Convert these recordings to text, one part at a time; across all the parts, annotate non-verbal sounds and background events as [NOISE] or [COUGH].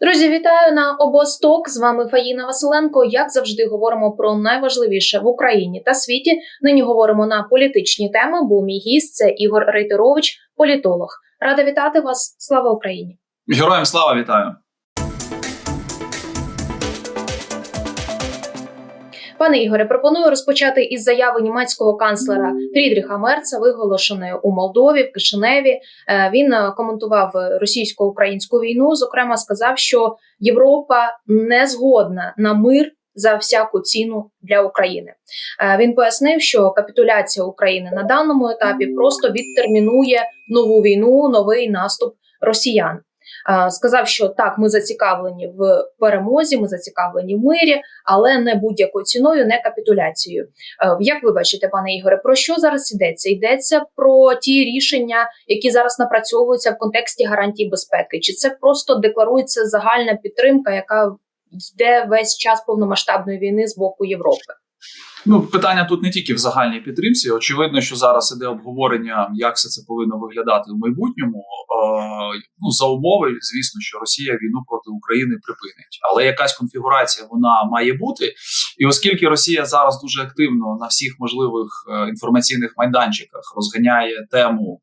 Друзі, вітаю на обосток. З вами Фаїна Василенко. Як завжди, говоримо про найважливіше в Україні та світі. Нині говоримо на політичні теми. Бо мій гість це Ігор Рейтерович, політолог. Рада вітати вас. Слава Україні! Героям слава вітаю. Пане Ігоре, пропоную розпочати із заяви німецького канцлера Фрідріха Мерца, виголошеної у Молдові в Кишиневі. Е, Він е, коментував російсько-українську війну. Зокрема, сказав, що Європа не згодна на мир за всяку ціну для України. Е, Він пояснив, що капітуляція України на даному етапі просто відтермінує нову війну, новий наступ росіян. Сказав, що так, ми зацікавлені в перемозі, ми зацікавлені в мирі, але не будь-якою ціною, не капітуляцією. Е, Як ви бачите, пане Ігоре, про що зараз йдеться? Йдеться про ті рішення, які зараз напрацьовуються в контексті гарантій безпеки, чи це просто декларується загальна підтримка, яка йде весь час повномасштабної війни з боку Європи? Ну питання тут не тільки в загальній підтримці. Очевидно, що зараз іде обговорення, як все це повинно виглядати в майбутньому. Е, ну за умови, звісно, що Росія війну проти України припинить, але якась конфігурація вона має бути. І оскільки Росія зараз дуже активно на всіх можливих е, інформаційних майданчиках розганяє тему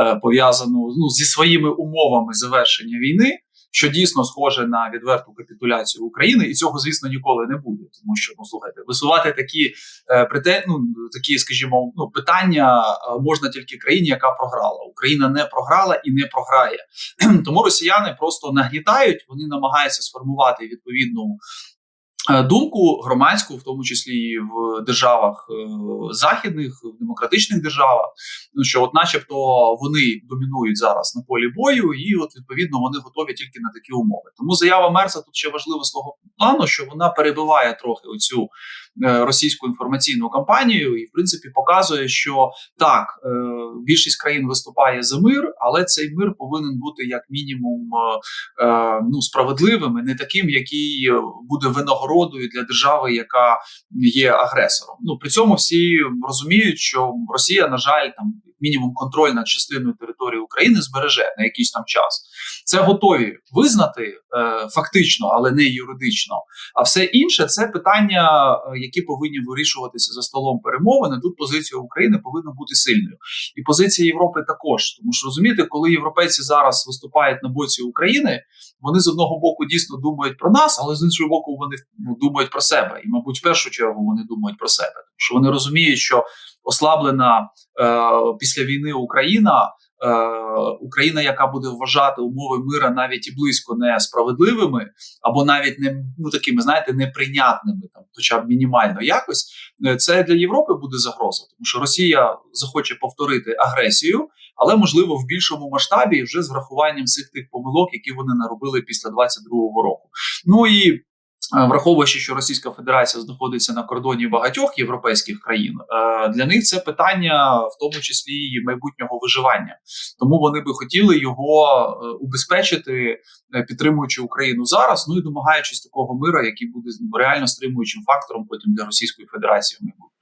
е, пов'язану ну зі своїми умовами завершення війни. Що дійсно схоже на відверту капітуляцію України, і цього, звісно, ніколи не буде, тому що ну слухайте, висувати такі е, ну, такі, скажімо, ну питання е, можна тільки країні, яка програла. Україна не програла і не програє. [CLEARS THROAT] Тому росіяни просто нагнітають, вони намагаються сформувати відповідну. Е, Думку громадську, в тому числі і в державах е, західних, в демократичних державах, ну що, от, начебто, вони домінують зараз на полі бою, і от відповідно вони готові тільки на такі умови. Тому заява Мерса тут ще важлива з того плану, що вона перебиває трохи оцю російську інформаційну кампанію, і в принципі показує, що так е, більшість країн виступає за мир, але цей мир повинен бути як мінімум е, е, ну справедливим, і не таким, який е, буде винагородою для держави, яка є агресором. Ну при цьому всі розуміють, що Росія, на жаль, там мінімум контроль над частиною території України збереже на якийсь там час. Це готові визнати е, фактично, але не юридично. А все інше це питання, е, які повинні вирішуватися за столом перемовини. Тут позиція України повинна бути сильною, і позиція Європи також. Тому що розумієте, коли європейці зараз виступають на боці України, вони з одного боку дійсно думають про нас, але з іншого боку, вони ну, думають про себе. І, мабуть, в першу чергу вони думають про себе, що вони розуміють, що ослаблена е, після війни Україна. Е, Україна, яка буде вважати умови мира навіть і близько не справедливими, або навіть не ну такими, знаєте, неприйнятними, там, хоча б мінімально якось, е, це для Європи буде загроза, тому що Росія захоче повторити агресію, але можливо в більшому масштабі вже з врахуванням всіх тих помилок, які вони наробили після 22-го року. Ну і Враховуючи, що Російська Федерація знаходиться на кордоні багатьох європейських країн, е, для них це питання, в тому числі і майбутнього виживання. Тому вони би хотіли його е, убезпечити, е, підтримуючи Україну зараз. Ну і домагаючись такого мира, який буде реально стримуючим фактором потім для Російської Федерації в майбутньому.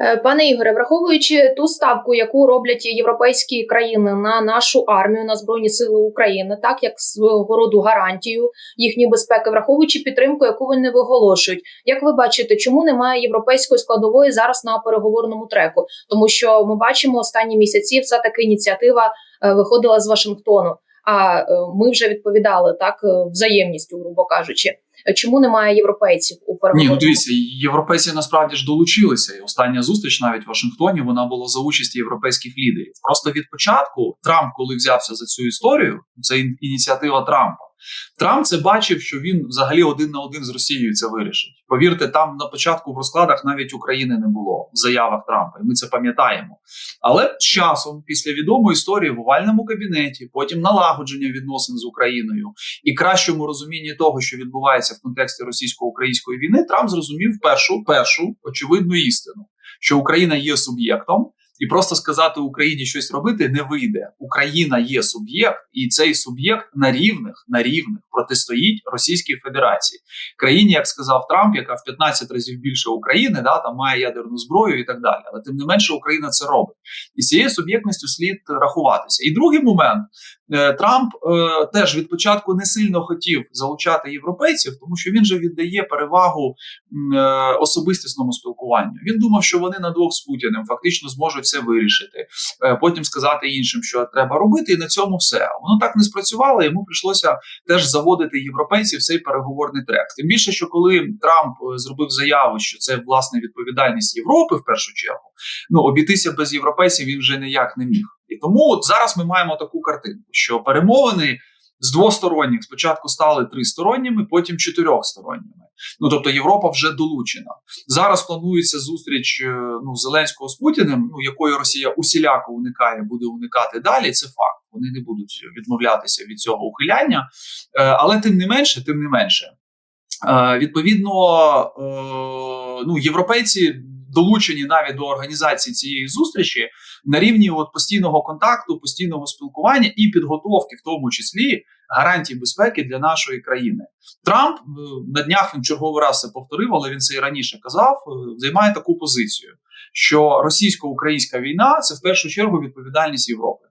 Е, Пане Ігоре, враховуючи ту ставку, яку роблять європейські країни на нашу армію, на збройні сили України, так як свого роду гарантію їхньої безпеки, враховуючи підтримку, яку вони виголошують, як ви бачите, чому немає європейської складової зараз на переговорному треку? Тому що ми бачимо останні місяці, все таки ініціатива е, виходила з Вашингтону. А е, ми вже відповідали так взаємністю, грубо кажучи. Е, Чому немає європейців у Ні, ну дивіться, європейці насправді ж долучилися. І остання зустріч навіть в Вашингтоні вона була за участі європейських лідерів. Просто від початку Трамп, коли взявся за цю історію, це ін- ініціатива Трампа. Трамп це бачив, що він взагалі один на один з Росією це вирішить. Повірте, там на початку в розкладах навіть України не було в заявах Трампа, і ми це пам'ятаємо. Але з часом, після відомої історії в овальному кабінеті, потім налагодження відносин з Україною і кращому розумінні того, що відбувається в контексті російсько-української війни, Трамп зрозумів першу першу очевидну істину, що Україна є суб'єктом. І просто сказати Україні щось робити не вийде. Україна є суб'єкт, і цей суб'єкт на рівних на рівних протистоїть Російській Федерації, країні, як сказав Трамп, яка в 15 разів більше України, да там має ядерну зброю і так далі. Але тим не менше Україна це робить, і з цією суб'єктністю слід рахуватися. І другий момент Трамп е, теж від початку не сильно хотів залучати європейців, тому що він же віддає перевагу е, особистісному спілкуванню. Він думав, що вони на двох з Путіним фактично зможуть все вирішити, е, потім сказати іншим, що треба робити, і на цьому все. Воно так не спрацювало. Йому прийшлося теж заводити європейців цей переговорний трек. Тим більше, що коли Трамп е, зробив заяву, що це власне відповідальність Європи в першу чергу, ну обійтися без європейців він вже ніяк не міг. І тому от зараз ми маємо таку картинку, що перемовини з двосторонніх спочатку стали тристоронніми, потім чотирьохсторонніми. Ну тобто Європа вже долучена. Зараз планується зустріч е, ну Зеленського з Путіним, ну якої Росія усіляко уникає, буде уникати далі. Це факт. Вони не будуть відмовлятися від цього ухиляння, Е, але тим не менше, тим не менше. Е, Відповідно, ну європейці долучені навіть до організації цієї зустрічі на рівні от постійного контакту, постійного спілкування і підготовки, в тому числі гарантій безпеки для нашої країни. Трамп е, на днях він черговий раз це повторив, але він це і раніше казав. е, Займає таку позицію, що російсько-українська війна це в першу чергу відповідальність Європи.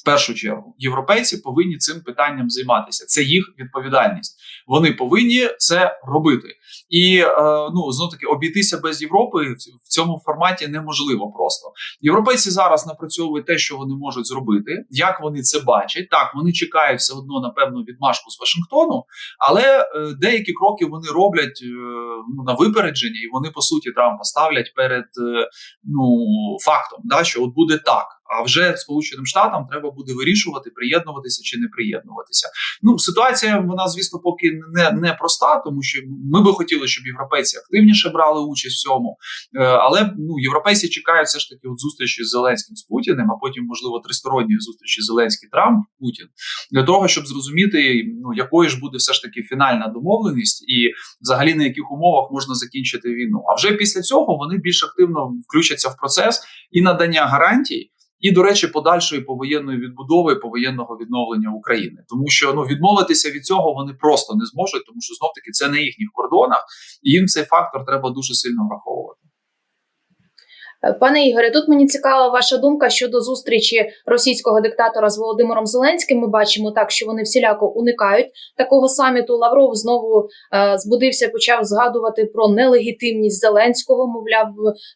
В першу чергу європейці повинні цим питанням займатися. Це їх відповідальність. Вони повинні це робити. І е, ну знов таки обійтися без Європи в цьому форматі неможливо просто. Європейці зараз напрацьовують те, що вони можуть зробити, як вони це бачать. Так, вони чекають все одно на певну відмашку з Вашингтону, але е, деякі кроки вони роблять е, ну, на випередження, і вони по суті Трампа ставлять перед е, ну фактом, да, що от буде так. А вже Сполученим Штатам треба буде вирішувати, приєднуватися чи не приєднуватися. Ну ситуація вона, звісно, поки не, не проста, тому що ми би хотіли, щоб європейці активніше брали участь в цьому. Е, але ну європейці чекають все ж таки от зустрічі з Зеленським з Путіним, а потім, можливо, тристоронньої зустрічі Зеленський Трамп Путін для того, щоб зрозуміти, ну якою ж буде все ж таки фінальна домовленість, і взагалі на яких умовах можна закінчити війну. А вже після цього вони більш активно включаться в процес і надання гарантій. І, до речі, подальшої повоєнної відбудови, повоєнного відновлення України, тому що ну відмовитися від цього вони просто не зможуть, тому що знов таки це на їхніх кордонах, і їм цей фактор треба дуже сильно враховувати. Е, Пане Ігоре, тут мені цікава ваша думка щодо зустрічі російського диктатора з Володимиром Зеленським. Ми бачимо так, що вони всіляко уникають такого саміту. Лавров знову е, збудився, почав згадувати про нелегітимність Зеленського. Мовляв,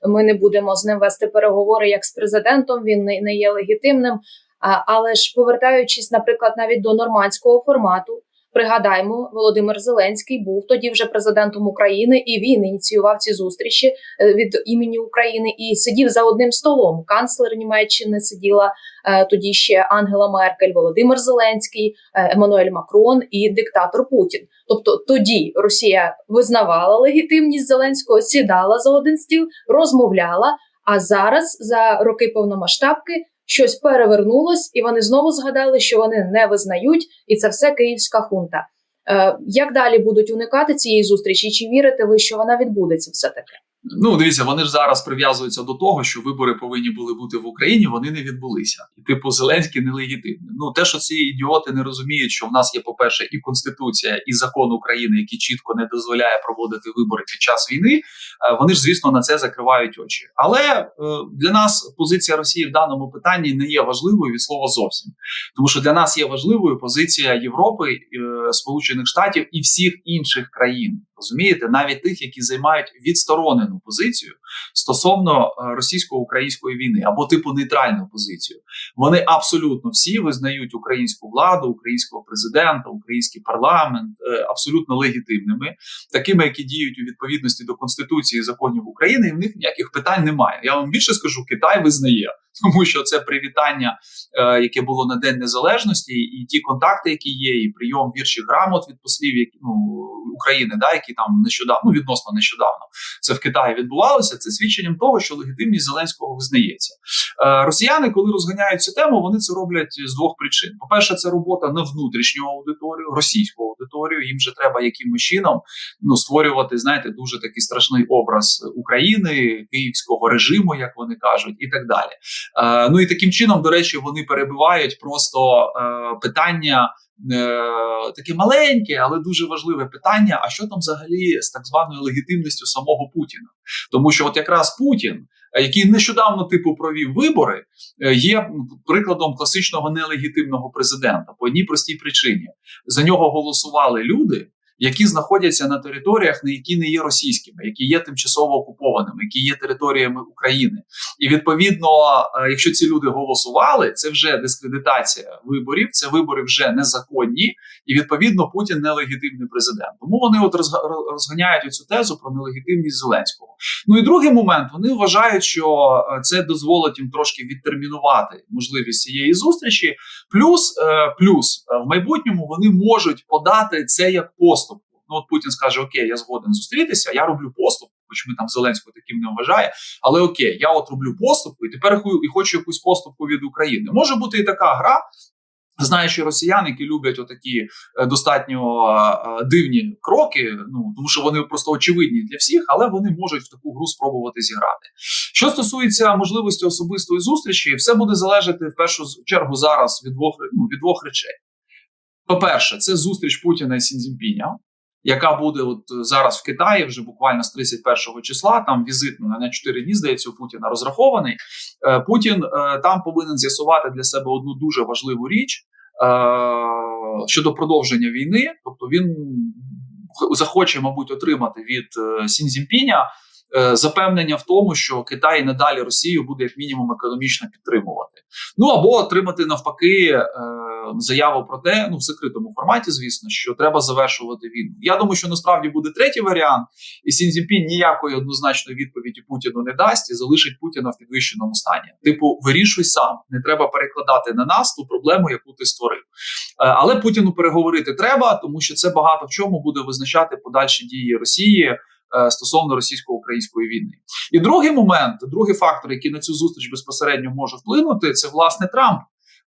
ми не будемо з ним вести переговори як з президентом. Він не, не є легітимним. А, але ж повертаючись, наприклад, навіть до нормандського формату. Пригадаємо, Володимир Зеленський був тоді вже президентом України, і він ініціював ці зустрічі е, від імені України і сидів за одним столом. Канцлер Німеччини сиділа е, тоді ще Ангела Меркель, Володимир Зеленський, е, Еммануель Макрон і диктатор Путін. Тобто тоді Росія визнавала легітимність Зеленського, сідала за один стіл, розмовляла. А зараз за роки повномасштабки щось перевернулось, і вони знову згадали, що вони не визнають, і це все київська хунта. Е, як далі будуть уникати цієї зустрічі? Чи вірите ви, що вона відбудеться все таки? Ну, дивіться, вони ж зараз прив'язуються до того, що вибори повинні були бути в Україні. Вони не відбулися, і типу Зеленський нелегітимний. Ну те, що ці ідіоти не розуміють, що в нас є, по-перше, і конституція, і закон України, який чітко не дозволяє проводити вибори під час війни. е, Вони ж, звісно, на це закривають очі. Але е, для нас позиція Росії в даному питанні не є важливою від слова зовсім, тому що для нас є важливою позиція Європи, е, Сполучених Штатів і всіх інших країн. Розумієте, навіть тих, які займають відсторонену позицію стосовно е, російсько-української війни або типу нейтральну позицію. Вони абсолютно всі визнають українську владу, українського президента, український парламент е, абсолютно легітимними, такими, які діють у відповідності до конституції і законів України, і в них ніяких питань немає. Я вам більше скажу, Китай визнає, тому що це привітання, е, яке було на День Незалежності, і ті контакти, які є, і прийом вірших грамот від послів які, ну, України, да, які там нещодавно, ну відносно нещодавно, це в Китаї відбувалося. Це свідченням того, що легітимність Зеленського визнається. Е, росіяни, коли розганяють цю тему, вони це роблять з двох причин: по-перше, це робота на внутрішню аудиторію, російську аудиторію. Їм же треба якимось чином ну створювати, знаєте, дуже такий страшний образ України, київського режиму, як вони кажуть, і так далі. Е, ну і таким чином, до речі, вони перебивають просто е, питання. Е, таке маленьке, але дуже важливе питання: а що там взагалі з так званою легітимністю самого Путіна? Тому що, от якраз Путін який нещодавно типу провів вибори, є прикладом класичного нелегітимного президента по одній простій причині: за нього голосували люди. Які знаходяться на територіях, на які не є російськими, які є тимчасово окупованими, які є територіями України, і відповідно, е, якщо ці люди голосували, це вже дискредитація виборів, це вибори вже незаконні, і відповідно Путін нелегітимний президент. Тому вони от розганяють цю тезу про нелегітимність Зеленського. Ну і другий момент вони вважають, що е, це дозволить їм трошки відтермінувати можливість цієї зустрічі. Плюс, е, плюс в майбутньому вони можуть подати це як поступку. Ну от Путін скаже: Окей, я згоден зустрітися, я роблю поступку, хоч ми там Зеленського таким не вважає. Але окей, я от роблю поступку, і тепер і хочу якусь поступку від України. Може бути і така гра. Знаючи росіян, які люблять отакі е, достатньо е, дивні кроки, ну тому що вони просто очевидні для всіх, але вони можуть в таку гру спробувати зіграти. Що стосується можливості особистої зустрічі, все буде залежати в першу чергу зараз від двох ну, від двох речей. По-перше, це зустріч Путіна і Сінзінпіня, яка буде от е, зараз в Китаї, вже буквально з 31 числа. Там візит ну, на 4 дні, здається, у Путіна розрахований. Е, Путін е, там повинен з'ясувати для себе одну дуже важливу річ щодо продовження війни. Тобто він захоче, мабуть, отримати від Сінзінпіня е, запевнення в тому, що Китай надалі Росію буде як мінімум економічно підтримувати. Ну або отримати навпаки заяву про те, ну в закритому форматі, звісно, що треба завершувати війну. Я думаю, що насправді буде третій варіант, і Сінзінпін ніякої однозначної відповіді Путіну не дасть і залишить Путіна в підвищеному стані. Типу, вирішуй сам, не треба перекладати на нас ту проблему, яку ти створив. Е, Але Путіну переговорити треба, тому що це багато в чому буде визначати подальші дії Росії е, стосовно російсько-української війни. І другий момент, другий фактор, який на цю зустріч безпосередньо може вплинути, це власне Трамп.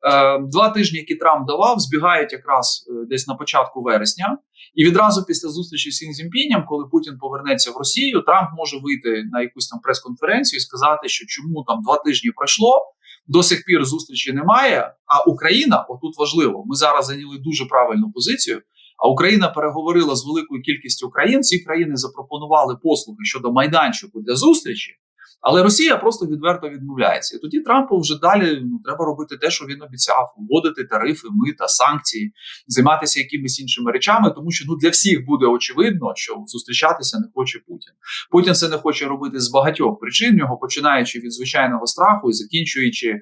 Е, Два тижні, які Трамп давав, збігають якраз е, десь на початку вересня, і відразу після зустрічі з Сінзінпіням, коли Путін повернеться в Росію, Трамп може вийти на якусь там прес-конференцію і сказати, що чому там два тижні пройшло, до сих пір зустрічі немає. А Україна, отут важливо, ми зараз зайняли дуже правильну позицію. А Україна переговорила з великою кількістю країн. Ці країни запропонували послуги щодо майданчику для зустрічі. Але Росія просто відверто відмовляється. І тоді Трампу вже далі ну, треба робити те, що він обіцяв: вводити тарифи, мита, санкції, займатися якимись іншими речами, тому що ну для всіх буде очевидно, що зустрічатися не хоче Путін. Путін це не хоче робити з багатьох причин. в Нього починаючи від звичайного страху і закінчуючи е,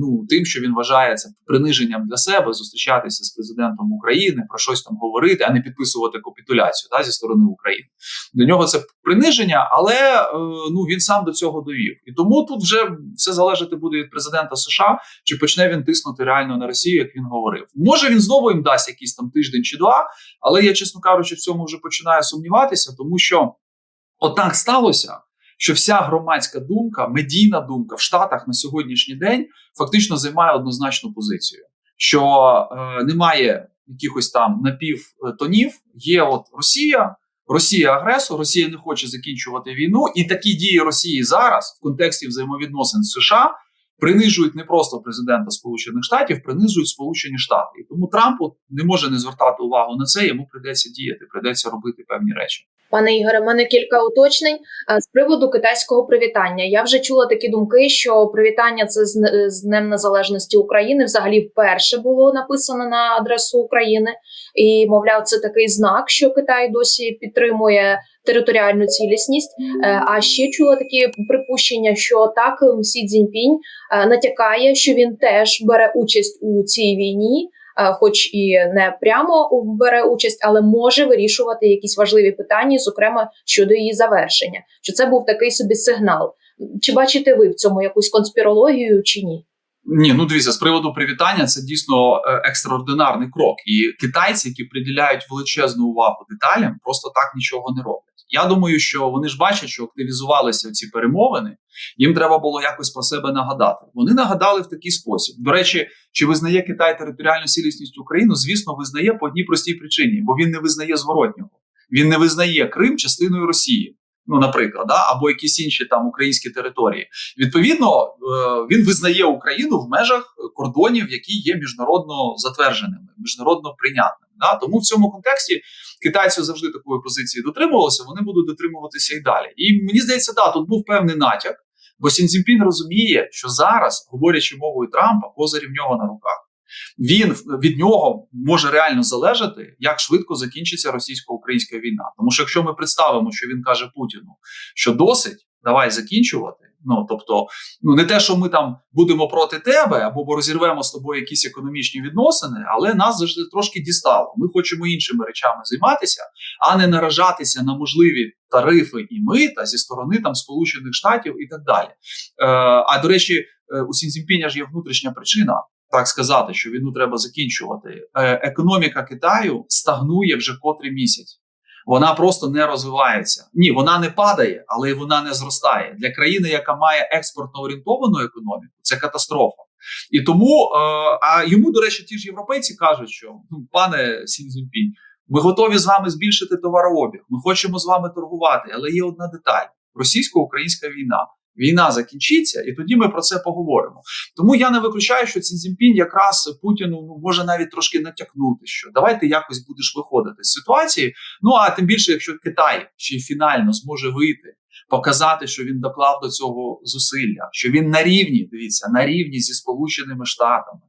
ну тим, що він вважає це приниженням для себе, зустрічатися з президентом України, про щось там говорити, а не підписувати капітуляцію да, зі сторони України. Для нього це приниження, але е, ну він сам до цього довів. І тому тут вже все залежати буде від президента США, чи почне він тиснути реально на Росію, як він говорив. Може він знову їм дасть якийсь там тиждень чи два, але я, чесно кажучи, в цьому вже починаю сумніватися, тому що отак сталося. Що вся громадська думка, медійна думка в Штатах на сьогоднішній день фактично займає однозначну позицію, що е, немає якихось там напівтонів, є от Росія, Росія агресор, Росія не хоче закінчувати війну, і такі дії Росії зараз в контексті взаємовідносин з США принижують не просто президента Сполучених Штатів, принижують Сполучені Штати. І тому Трампу не може не звертати увагу на це. Йому придеться діяти, придеться робити певні речі. Пане Ігоре, в мене кілька уточнень Е, з приводу китайського привітання. Я вже чула такі думки, що привітання це з, Днем Незалежності України взагалі вперше було написано на адресу України, і мовляв, це такий знак, що Китай досі підтримує територіальну цілісність. Е, А ще чула такі припущення, що так Сі Цзіньпінь е, натякає, що він теж бере участь у цій війні. Е, Хоч і не прямо бере участь, але може вирішувати якісь важливі питання, зокрема щодо її завершення. Що це був такий собі сигнал? Чи бачите ви в цьому якусь конспірологію чи ні? Ні, ну дивіться, з приводу привітання це дійсно е, екстраординарний крок. І китайці, які приділяють величезну увагу деталям, просто так нічого не роблять. Я думаю, що вони ж бачать, що активізувалися ці перемовини. Їм треба було якось про себе нагадати. Вони нагадали в такий спосіб. До речі, чи визнає Китай територіальну цілісність України? Звісно, визнає по одній простій причині, бо він не визнає зворотнього. Він не визнає Крим частиною Росії. Ну, наприклад, да? або якісь інші там українські території. Відповідно, е, він визнає Україну в межах кордонів, які є міжнародно затвердженими, міжнародно прийнятними. Да? Тому в цьому контексті китайці завжди такої позиції дотримувалися. Вони будуть дотримуватися і далі. І мені здається, да, тут був певний натяк. Бо Сінзінпін розуміє, що зараз, говорячи мовою Трампа, козирі в нього на руках. Він від нього може реально залежати, як швидко закінчиться російсько-українська війна. Тому що якщо ми представимо, що він каже Путіну, що досить, давай закінчувати. Ну тобто, ну не те, що ми там будемо проти тебе, або розірвемо з тобою якісь економічні відносини, але нас завжди трошки дістало. Ми хочемо іншими речами займатися, а не наражатися на можливі тарифи і мита зі сторони там Сполучених Штатів і так далі. Е, А до речі, е, у Сінзінпіня ж є внутрішня причина. Так сказати, що війну треба закінчувати. Е, економіка Китаю стагнує вже котрий місяць. Вона просто не розвивається. Ні, вона не падає, але й вона не зростає. Для країни, яка має експортно орієнтовану економіку, це катастрофа. І тому, е, а йому, до речі, ті ж європейці кажуть, що ну, пане Сінзінпінь, ми готові з вами збільшити товарообіг. Ми хочемо з вами торгувати, але є одна деталь: російсько-українська війна. Війна закінчиться, і тоді ми про це поговоримо. Тому я не виключаю, що Цінзінпін якраз Путіну ну може навіть трошки натякнути, що давай ти якось будеш виходити з ситуації. Ну а тим більше, якщо Китай ще й фінально зможе вийти, показати, що він доклав до цього зусилля, що він на рівні, дивіться, на рівні зі Сполученими Штатами.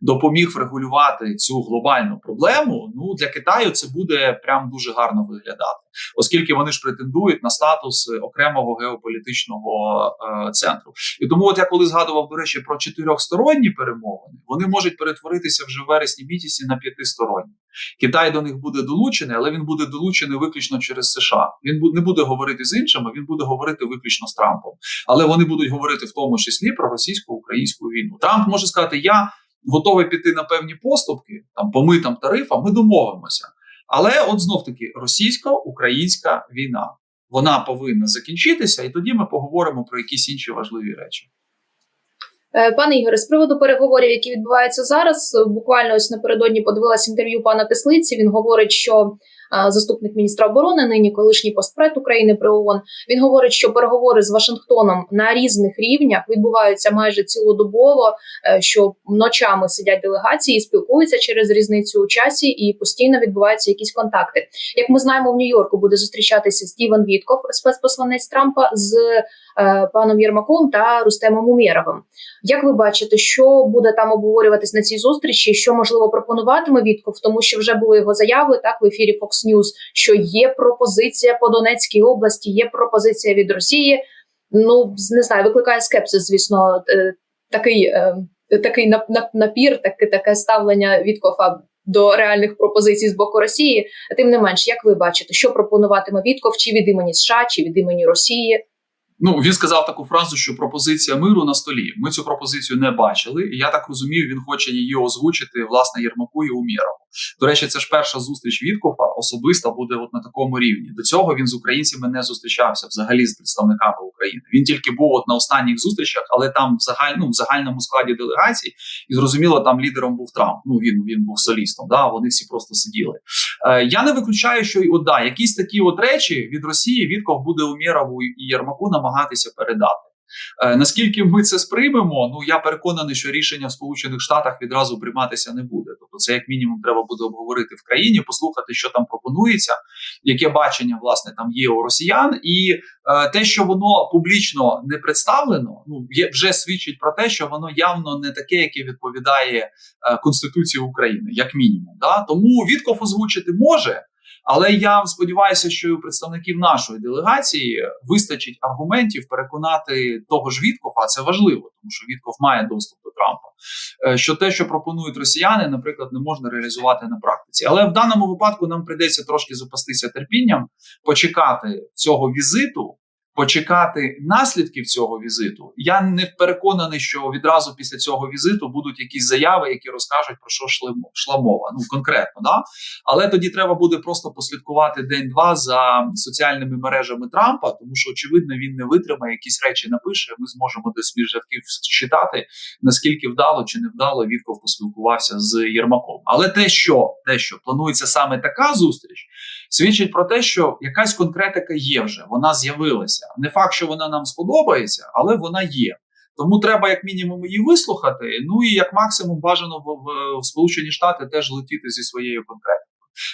Допоміг врегулювати цю глобальну проблему. Ну для Китаю це буде прям дуже гарно виглядати, оскільки вони ж претендують на статус окремого геополітичного е, центру. І тому, от я коли згадував до речі про чотирьохсторонні перемовини, вони можуть перетворитися вже в вересні місяці на п'ятисторонні. Китай до них буде долучений, але він буде долучений виключно через США. Він не буде говорити з іншими, він буде говорити виключно з Трампом. Але вони будуть говорити в тому числі про російсько-українську війну. Трамп може сказати: Я готовий піти на певні поступки, там по митам тарифам, ми домовимося. Але от знов таки російсько-українська війна вона повинна закінчитися, і тоді ми поговоримо про якісь інші важливі речі. Е, Пане Ігоре, з приводу переговорів, які відбуваються зараз, буквально ось напередодні подивилася інтерв'ю пана Кислиці. Він говорить, що заступник міністра оборони, нині колишній постпред України при ООН, Він говорить, що переговори з Вашингтоном на різних рівнях відбуваються майже цілодобово. е, Що ночами сидять делегації, спілкуються через різницю у часі, і постійно відбуваються якісь контакти. Як ми знаємо, в Нью-Йорку буде зустрічатися Стівен Вітков, спецпосланець Трампа з паном Єрмаком та Рустемом Умєровим. Як ви бачите, що буде там обговорюватись на цій зустрічі? Що можливо пропонуватиме Вітков, тому що вже були його заяви так в ефірі Fox News, що є пропозиція по Донецькій області, є пропозиція від Росії. Ну не знаю, викликає скепсис, звісно, е, такий е, такий нап- нап- напір, таке таке ставлення Віткофа до реальних пропозицій з боку Росії. Тим не менш, як ви бачите, що пропонуватиме Вітков, чи від імені США, чи від імені Росії? Ну він сказав таку фразу, що пропозиція миру на столі. Ми цю пропозицію не бачили, і я так розумію, він хоче її озвучити власне Єрмаку і Умєрову. До речі, це ж перша зустріч Віткофа особиста буде от на такому рівні. До цього він з українцями не зустрічався взагалі з представниками України. Він тільки був от на останніх зустрічах, але там в загаль, ну, в загальному складі делегації, і зрозуміло, там лідером був Трамп. Ну він він був солістом. Да, вони всі просто сиділи. Е, я не виключаю, що от, да, якісь такі от речі від Росії Вітков буде Умєрову і Єрмаку намагатися передати. Е, наскільки ми це сприймемо, ну я переконаний, що рішення в Сполучених Штатах відразу прийматися не буде. Тобто, це як мінімум треба буде обговорити в країні, послухати, що там пропонується, яке бачення власне там є у росіян, і е, те, що воно публічно не представлено, ну є вже свідчить про те, що воно явно не таке, яке відповідає е, Конституції України, як мінімум. Да? Тому Вітков озвучити може. Але я сподіваюся, що і у представників нашої делегації вистачить аргументів переконати того ж Віткова, а це важливо, тому що Вітков має доступ до Трампа. е, Що те, що пропонують росіяни, наприклад, не можна реалізувати на практиці. Але в даному випадку нам прийдеться трошки запастися терпінням, почекати цього візиту. Почекати наслідків цього візиту. Я не переконаний, що відразу після цього візиту будуть якісь заяви, які розкажуть про що йшла мова. Ну конкретно, да але тоді треба буде просто послідкувати день-два за соціальними мережами Трампа, тому що очевидно він не витримає якісь речі. Напише. Ми зможемо десь між рядків читати, наскільки вдало чи не вдало Вітков поспілкувався з Єрмаком. Але те, що те, що планується саме така зустріч, свідчить про те, що якась конкретика є вже, вона з'явилася. Не факт, що вона нам сподобається, але вона є. Тому треба як мінімум її вислухати. Ну і як максимум бажано в, в, в Сполучені Штати теж летіти зі своєю конкретикою.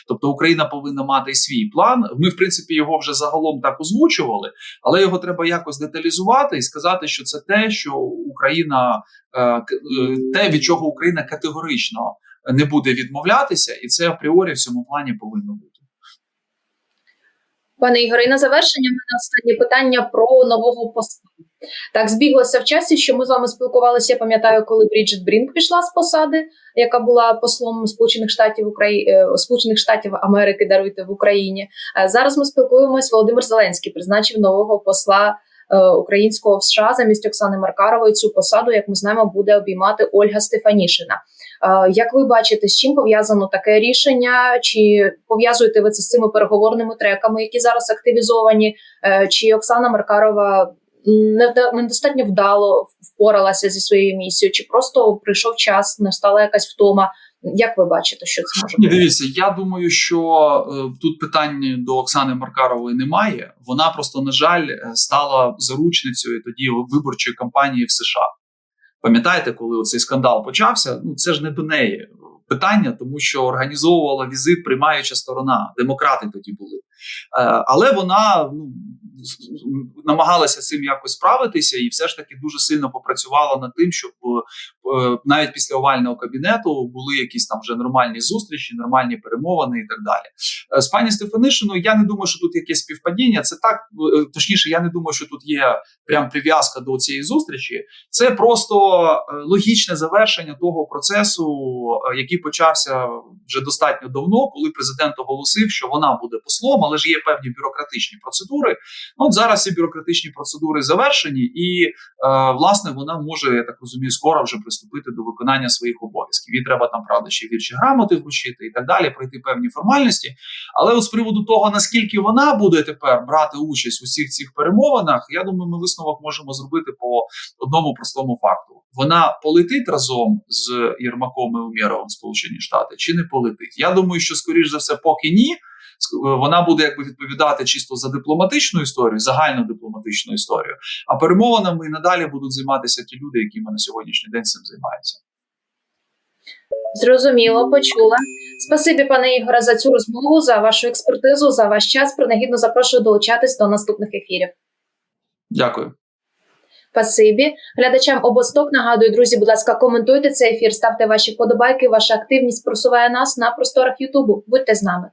Тобто Україна повинна мати свій план. Ми, в принципі, його вже загалом так озвучували, але його треба якось деталізувати і сказати, що це те, що Україна е, е, те, від чого Україна категорично не буде відмовлятися, і це апріорі в цьому плані повинно бути. Пане Ігоре, на завершення мене останнє питання про нового посла. Так збіглося в часі, що ми з вами спілкувалися. Я пам'ятаю, коли Бріджит Брінк пішла з посади, яка була послом Сполучених Штатів Украї... е, Сполучених Штатів Америки, даруйте в Україні. Е, Зараз ми спілкуємось. Володимир Зеленський призначив нового посла е, українського в США замість Оксани Маркарової. Цю посаду, як ми знаємо, буде обіймати Ольга Стефанішина. Е, Як ви бачите, з чим пов'язано таке рішення? Чи пов'язуєте ви це з цими переговорними треками, які зараз активізовані? Е, Чи Оксана Маркарова не недостатньо вдало впоралася зі своєю місією, чи просто прийшов час, настала якась втома? Як ви бачите, що це може бути? дивіться, я думаю, що е, тут питань до Оксани Маркарової немає. Вона просто, на жаль, стала заручницею тоді виборчої кампанії в США. Пам'ятаєте, коли цей скандал почався? Ну це ж не до неї питання, тому що організовувала візит приймаюча сторона. Демократи тоді були. Е, але вона ну, намагалася цим якось справитися, і все ж таки дуже сильно попрацювала над тим, щоб е, навіть після овального кабінету були якісь там вже нормальні зустрічі, нормальні перемовини і так далі. Е, З пані Стефанишиною я не думаю, що тут якесь співпадіння. Це так е, точніше, я не думаю, що тут є прям прив'язка до цієї зустрічі. Це просто е, логічне завершення того процесу, е, який почався вже достатньо давно, коли президент оголосив, що вона буде послом, але ж є певні бюрократичні процедури. Ну, От зараз ці бюрократичні процедури завершені, і е, власне вона може, я так розумію, скоро вже приступити до виконання своїх обов'язків. Їй треба там правда ще вірші грамоти вручити і так далі, пройти певні формальності. Але от з приводу того, наскільки вона буде тепер брати участь у всіх цих перемовинах, я думаю, ми висновок можемо зробити по одному простому факту: вона полетить разом з Єрмаком і Умєровим Сполучені Штати чи не полетить? Я думаю, що скоріш за все, поки ні. Ск- Вона буде якби відповідати чисто за дипломатичну історію, загальну дипломатичну історію. А перемовинами і надалі будуть займатися ті люди, якими на сьогоднішній день цим займаються. Зрозуміло, почула. Спасибі, пане Ігоре, за цю розмову, за вашу експертизу, за ваш час. Принагідно запрошую долучатись до наступних ефірів. Дякую. Спасибі. Глядачам обосток нагадую, друзі, будь ласка, коментуйте цей ефір, ставте ваші вподобайки. Ваша активність просуває нас на просторах Ютубу. Будьте з нами.